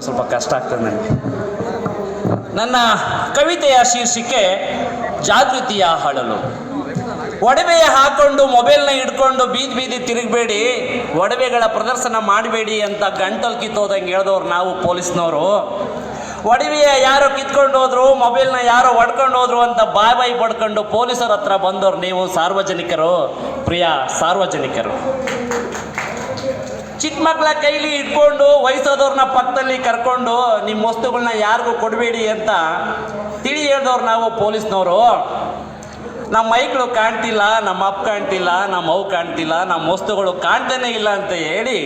ಸ್ವಲ್ಪ ಕಷ್ಟ ಆಗ್ತದೆ ನನಗೆ. ನನ್ನ ಕವಿತೆಯ ಶೀರ್ಷಿಕೆ ಜಾಗೃತಿಯ ಹಳಲು. ಒಡವೆಯ ಹಾಕೊಂಡು ಮೊಬೈಲ್ನ ಇಟ್ಕೊಂಡು ಬೀದಿ ಬೀದಿ ತಿರುಗಬೇಡಿ, ಒಡವೆಗಳ ಪ್ರದರ್ಶನ ಮಾಡಬೇಡಿ ಅಂತ ಗಂಟಲು ಕಿತ್ತೋದಂಗೆ ಹೇಳ್ದವ್ರು ನಾವು ಪೊಲೀಸ್ನವರು. ಒಡವೆಯ ಯಾರೋ ಕಿತ್ಕೊಂಡು ಹೋದ್ರು, ಮೊಬೈಲ್ನ ಯಾರೋ ಒಡ್ಕೊಂಡು ಹೋದ್ರು ಅಂತ ಬಾಯ್ ಬಾಯಿ ಪಡ್ಕೊಂಡು ಪೊಲೀಸರ ಹತ್ರ ಬಂದವ್ರು ನೀವು ಸಾರ್ವಜನಿಕರು. ಪ್ರಿಯ ಸಾರ್ವಜನಿಕರು. ಚಿಕ್ಕ ಮಕ್ಕಳ ಕೈಲಿ ಇಟ್ಕೊಂಡು ವಯಸ್ಸಾದವ್ರನ್ನ ಪಕ್ಕದಲ್ಲಿ ಕರ್ಕೊಂಡು ನಿಮ್ಮ ವಸ್ತುಗಳನ್ನ ಯಾರಿಗೂ ಕೊಡಬೇಡಿ ಅಂತ ತಿಳಿ ಹೇಳ್ದವ್ರು ನಾವು ಪೊಲೀಸ್ನವರು. ನಮ್ಮ ಮೈಕ್ಳು ಕಾಣ್ತಿಲ್ಲ ನಮ್ಮ ಅಪ್ಪ ಕಾಣ್ತಿಲ್ಲ ನಮ್ಮ ಅವು ಕಾಣ್ತಿಲ್ಲ ನಮ್ಮ ವಸ್ತುಗಳು ಕಾಣ್ತಾನೆ ಇಲ್ಲ ಅಂತ ಹೇಳಿ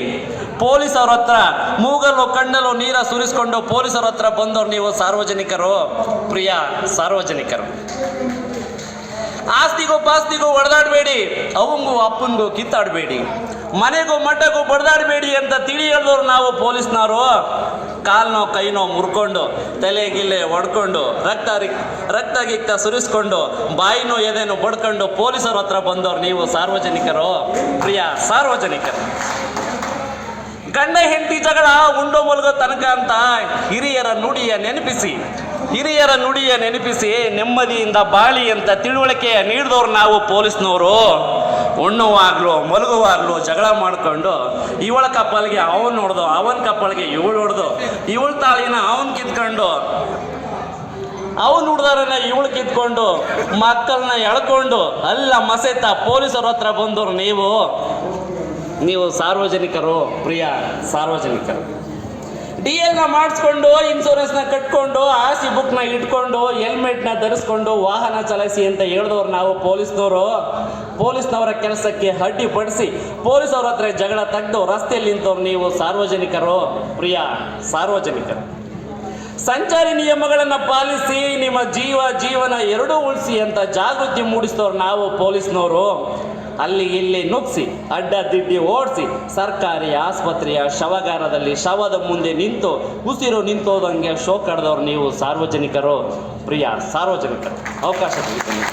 ಪೊಲೀಸವ್ರ ಹತ್ರ ಮೂಗಲು ಕಣ್ಣಲ್ಲೂ, ನೀರ ಸುರಿಸ್ಕೊಂಡು ಪೊಲೀಸರ ಹತ್ರ ಬಂದವ್ರು ನೀವು ಸಾರ್ವಜನಿಕರು. ಪ್ರಿಯ ಸಾರ್ವಜನಿಕರು. ಆಸ್ತಿಗೂ ಪಾಸ್ತಿಗೋ ಹೊಡೆದಾಡಬೇಡಿ ಅವಂಗೂ ಅಪ್ಪನಿಗೂ ಕಿತ್ತಾಡಬೇಡಿ. ಮನೆಗೂ ಮಠಕ್ಕೂ ಬಡ್ದಾಡಬೇಡಿ ಅಂತ ತಿಳಿ ಹೇಳಿದವ್ರು ನಾವು ಪೊಲೀಸ್ನವರು. ಕಾಲ್ನೋ ಕೈನೋ ಮುರ್ಕೊಂಡು, ತಲೆ ಗಿಲೆ ಹೊಡ್ಕೊಂಡು ರಕ್ತ ರಕ್ತ ಗಿಕ್ತ ಸುರಿಸ್ಕೊಂಡು, ಬಾಯಿನೋ ಎದೆನೋ ಬಡ್ಕೊಂಡು ಪೊಲೀಸರ ಹತ್ರ ಬಂದವ್ರು ನೀವು ಸಾರ್ವಜನಿಕರು. ಪ್ರಿಯ ಸಾರ್ವಜನಿಕರು. ಗಂಡ ಹೆಂಡತಿ ಜಗಳ ಉಂಡೋ ಮಲಗೋ ತನಕ ಅಂತ ಹಿರಿಯರ ನುಡಿಯ ನೆನಪಿಸಿ. ಹಿರಿಯರ ನುಡಿಯ ನೆನಪಿಸಿ ನೆಮ್ಮದಿಯಿಂದ ಬಾಳಿ ಅಂತ ತಿಳುವಳಿಕೆ ನೀಡಿದವ್ರು ನಾವು ಪೊಲೀಸ್ನವರು. ಉಣ್ಣುವಾಗ್ಲೂ, ಮಲಗುವಾಗ್ಲೂ ಜಗಳ ಮಾಡ್ಕೊಂಡು ಇವಳ ಕಪ್ಪಲ್ಗೆ ಅವನ್ ನೋಡ್ದು ಅವನ ಕಪ್ಪಲ್ಗೆ ಇವಳು ಹೊಡೆದು, ಇವಳ ತಾಳಿನ ಅವನ್ ಕಿತ್ಕೊಂಡು, ಅವನು ಹುಡ್ದಾರನ್ನ ಇವಳು ಕಿತ್ಕೊಂಡು, ಮಕ್ಕಳನ್ನ ಎಳ್ಕೊಂಡು, ಅಲ್ಲ ಮಸೆತ ಪೊಲೀಸರ ಹತ್ರ ಬಂದವ್ರು ನೀವು. ನೀವು ಸಾರ್ವಜನಿಕರು, ಪ್ರಿಯ ಸಾರ್ವಜನಿಕರು. ಡಿ ಎಲ್ನ ಮಾಡಿಸ್ಕೊಂಡು ನ ಕಟ್ಕೊಂಡು ಆಸಿ ಬುಕ್ನ ಇಟ್ಕೊಂಡು ಹೆಲ್ಮೆಟ್ನ ಧರಿಸ್ಕೊಂಡು, ವಾಹನ ಚಲಾಯಿಸಿ ಅಂತ ಹೇಳಿದವ್ರು ನಾವು ಪೊಲೀಸ್ನವರು. ಪೊಲೀಸ್ನವರ ಕೆಲಸಕ್ಕೆ ಅಡ್ಡಿಪಡಿಸಿ ಪೊಲೀಸವ್ರ ಹತ್ರ ಜಗಳ ತೆಗೆದು ರಸ್ತೆಯಲ್ಲಿ ನಿಂತವ್ರು ನೀವು ಸಾರ್ವಜನಿಕರು, ಪ್ರಿಯ ಸಾರ್ವಜನಿಕರು. ಸಂಚಾರಿ ನಿಯಮಗಳನ್ನು ಪಾಲಿಸಿ, ನಿಮ್ಮ ಜೀವ, ಜೀವನ ಎರಡೂ ಉಳಿಸಿ ಅಂತ ಜಾಗೃತಿ ಮೂಡಿಸಿದವ್ರು ನಾವು ಪೊಲೀಸ್ನವರು. ಅಲ್ಲಿ ಇಲ್ಲಿ ನುಗ್ಸಿ, ಅಡ್ಡ ದಿಡ್ಡಿ ಓಡಿಸಿ, ಸರ್ಕಾರಿ ಆಸ್ಪತ್ರೆಯ ಶವಗಾರದಲ್ಲಿ ಶವದ ಮುಂದೆ ನಿಂತು ಉಸಿರು ನಿಂತೋದಂಗೆ ಶೋ ಕಡ್ದವ್ರು ನೀವು ಸಾರ್ವಜನಿಕರು. ಪ್ರಿಯ ಸಾರ್ವಜನಿಕರು, ಅವಕಾಶ ಕೊಡ್ತೀನಿ